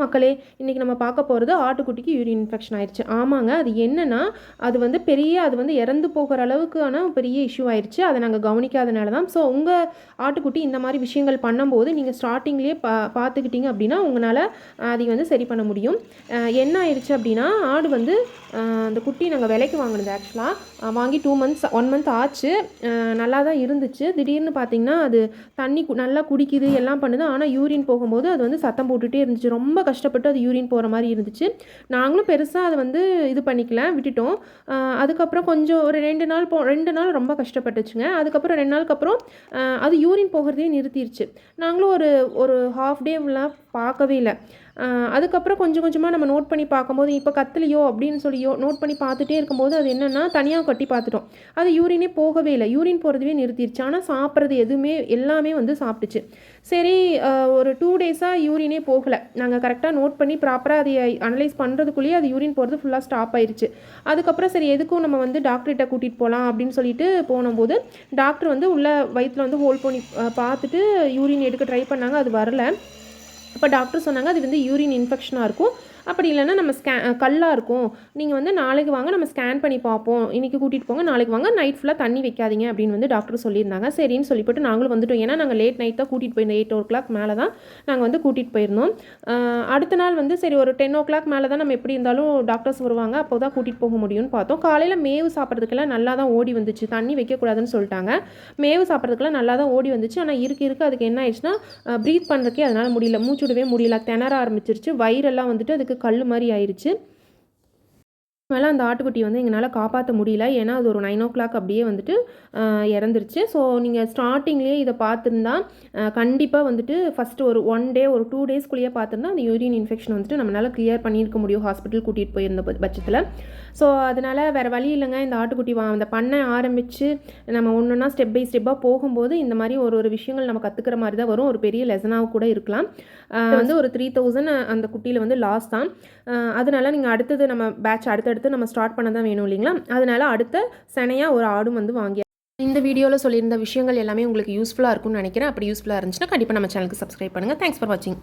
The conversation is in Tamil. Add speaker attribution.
Speaker 1: மக்களே இன்றைக்கி நம்ம பார்க்க போகிறது ஆட்டுக்குட்டிக்கு யூரின் இன்ஃபெக்ஷன் ஆயிடுச்சு ஆமாங்க அது என்னென்னா அது வந்து பெரிய அது வந்து இறந்து போகிற அளவுக்கான பெரிய இஷ்யூ ஆயிடுச்சு அதை நாங்கள் கவனிக்காதனால தான். ஸோ உங்கள் ஆட்டுக்குட்டி இந்த மாதிரி விஷயங்கள் பண்ணும்போது நீங்கள் ஸ்டார்டிங்லேயே பா பார்த்துக்கிட்டிங்க அப்படின்னா உங்களால் அதை வந்து சரி பண்ண முடியும். என்ன ஆயிடுச்சு அப்படின்னா ஆடு வந்து அந்த குட்டி நாங்கள் விலைக்கு வாங்கினது ஆக்சுவலாக வாங்கி டூ மந்த்ஸ் ஒன் மந்த் ஆச்சு. நல்லா தான் இருந்துச்சு. திடீர்னு பார்த்தீங்கன்னா அது தண்ணி கு- நல்லா குடிக்குது எல்லாம் பண்ணுது. ஆனால் யூரின் போகும்போது அது வந்து சத்தம் போட்டுகிட்டே இருந்துச்சு. ரொம்ப கஷ்டப்பட்டு அது யூரின் போகிற மாதிரி இருந்துச்சு. நாங்களும் பெருசாக அதை வந்து இது பண்ணிக்கல விட்டுட்டோம். அதுக்கப்புறம் கொஞ்சம் ஒரு ரெண்டு நாள் போ ரெண்டு நாள் ரொம்ப கஷ்டப்பட்டுச்சுங்க. அதுக்கப்புறம் ரெண்டு நாளுக்கு அப்புறம் அது யூரின் போகிறதே நிறுத்திடுச்சு நாங்களும் ஒரு ஒரு ஹாஃப் டேலாம் பார்க்கவே இல்லை. அதுக்கப்புறம் கொஞ்சம் கொஞ்சமாக நம்ம நோட் பண்ணி பார்க்கும்போது இப்போ கத்துலையோ? அப்படின்னு சொல்லியோ நோட் பண்ணி பார்த்துட்டே இருக்கும்போது அது என்னென்னா தனியாக கட்டி பார்த்துட்டோம். அது யூரினே போகவே இல்லை. யூரின் போகிறதுவே நிறுத்திடுச்சு ஆனால் சாப்பிட்றது எதுவுமே எல்லாமே வந்து சாப்பிட்டுச்சு. சரி ஒரு டூ டேஸாக யூரினே போகலை. நாங்கள் கரெக்டாக நோட் பண்ணி ப்ராப்பராக அதை அனலைஸ் பண்ணுறதுக்குள்ளேயே அது யூரின் போகிறது ஃபுல்லாக ஸ்டாப் ஆயிடுச்சு அதுக்கப்புறம் சரி எதுக்கும் நம்ம வந்து டாக்டர்கிட்ட கூட்டிகிட்டு போகலாம் அப்படின்னு சொல்லிட்டு போனபோது டாக்டர் வந்து உள்ள வயிற்றில் வந்து ஹோல்ட் பண்ணி பார்த்துட்டு யூரின் எடுக்க ட்ரை பண்ணாங்க. அது வரல. இப்போ டாக்டர் சொன்னாங்க அது வந்து யூரின் இன்ஃபெக்ஷனாக இருக்கும். அப்படி இல்லைன்னா நம்ம ஸ்கே கல்லாக இருக்கும். நீங்கள் வந்து நாளைக்கு வாங்க நம்ம ஸ்கேன் பண்ணி பார்ப்போம். இன்றைக்கி கூட்டிகிட்டு போங்க நாளைக்கு வாங்க. நைட் ஃபுல்லாக தண்ணி வைக்காதீங்க அப்படின்னு வந்து டாக்டர் சொல்லியிருந்தாங்க. சரின்னு சொல்லிவிட்டு நாங்களும் வந்துட்டோம். ஏன்னா நாங்கள் லேட் நைட் தான் கூட்டிகிட்டு போயிருந்தோம். எயிட் ஓ கிளாக் மேலே தான் நாங்கள் வந்து கூட்டிகிட்டு போயிருந்தோம். அடுத்த நாள் வந்து சரி ஒரு டென் ஓ கிளாக் மேலே தான் நம்ம எப்படி இருந்தாலும் டாக்டர்ஸ் வருவாங்க. அப்போ தான் கூட்டிகிட்டு போக முடியும்னு பார்த்தோம். காலையில் மேவு சாப்பிட்றதுக்கெல்லாம் நல்லா தான் ஓடி வந்துச்சு. தண்ணி வைக்கக்கூடாதுன்னு சொல்லிட்டாங்க. மேவு சாப்பிட்றதுக்கெல்லாம் நல்லா தான் ஓடி வந்துச்சு. ஆனால் இருக்க இருக்க. அதுக்கு என்ன ஆயிடுச்சுன்னா ப்ரீத் பண்ணுறதுக்கே அதனால் முடியல. மூச்சு விடவே முடியல. திணற ஆரம்பிச்சிருச்சு. வயிறெல்லாம் வந்துட்டு அதுக்கு கல் மாதிரி ஆயிடுச்சு மேலே அந்த ஆட்டுக்குட்டி வந்து எங்களால் காப்பாற்ற முடியல. ஏன்னா அது ஒரு நைன் ஓ கிளாக் அப்படியே வந்துட்டு இறந்துருச்சு. ஸோ நீங்கள் ஸ்டார்டிங்லேயே இதை பார்த்துருந்தா கண்டிப்பாக வந்துட்டு ஃபஸ்ட்டு ஒரு ஒன் டே ஒரு டூ டேஸ்க்குள்ளேயே பார்த்துருந்தா அந்த யூரின் இன்ஃபெக்ஷன் வந்துட்டு நம்மளால் கிளியர் பண்ணியிருக்க முடியும். ஹாஸ்பிட்டல் கூட்டிகிட்டு போயிருந்த பட்ச- பட்சத்தில். ஸோ அதனால் வேறு வழி இல்லைங்க. இந்த ஆட்டுக்குட்டி வா அந்த பண்ணை ஆரம்பித்து நம்ம ஒன்று ஒன்றா ஸ்டெப் பை ஸ்டெப்பாக போகும்போது இந்த மாதிரி ஒரு ஒரு விஷயங்கள் நம்ம கற்றுக்கிற மாதிரி தான் வரும். ஒரு பெரிய லெசனாக கூட இருக்கலாம். வந்து ஒரு த்ரீ தௌசண்ட் அந்த குட்டியில் வந்து லாஸ் தான். அதனால நீங்கள் அடுத்தது நம்ம பேட்ச் எடுத்து நம்ம ஸ்டார்ட் பண்ண தான் வேணும் இல்லைங்களா? அதனால அடுத்த சனையாக ஒரு ஆடும் வந்து வாங்கி இந்த வீடியோவில் சொல்லியிருந்த விஷயங்கள் எல்லாமே உங்களுக்கு யூஸ்ஃபுல்லாக இருக்கும்னு நினைக்கிறேன். அப்படி யூஸ்ஃபுல்லாக இருந்துச்சுன்னா கண்டிப்பாக நம்ம சேனலுக்கு சப்ஸ்கிரைப் பண்ணுங்கள் தேங்க்ஸ் ஃபார் வாட்சிங்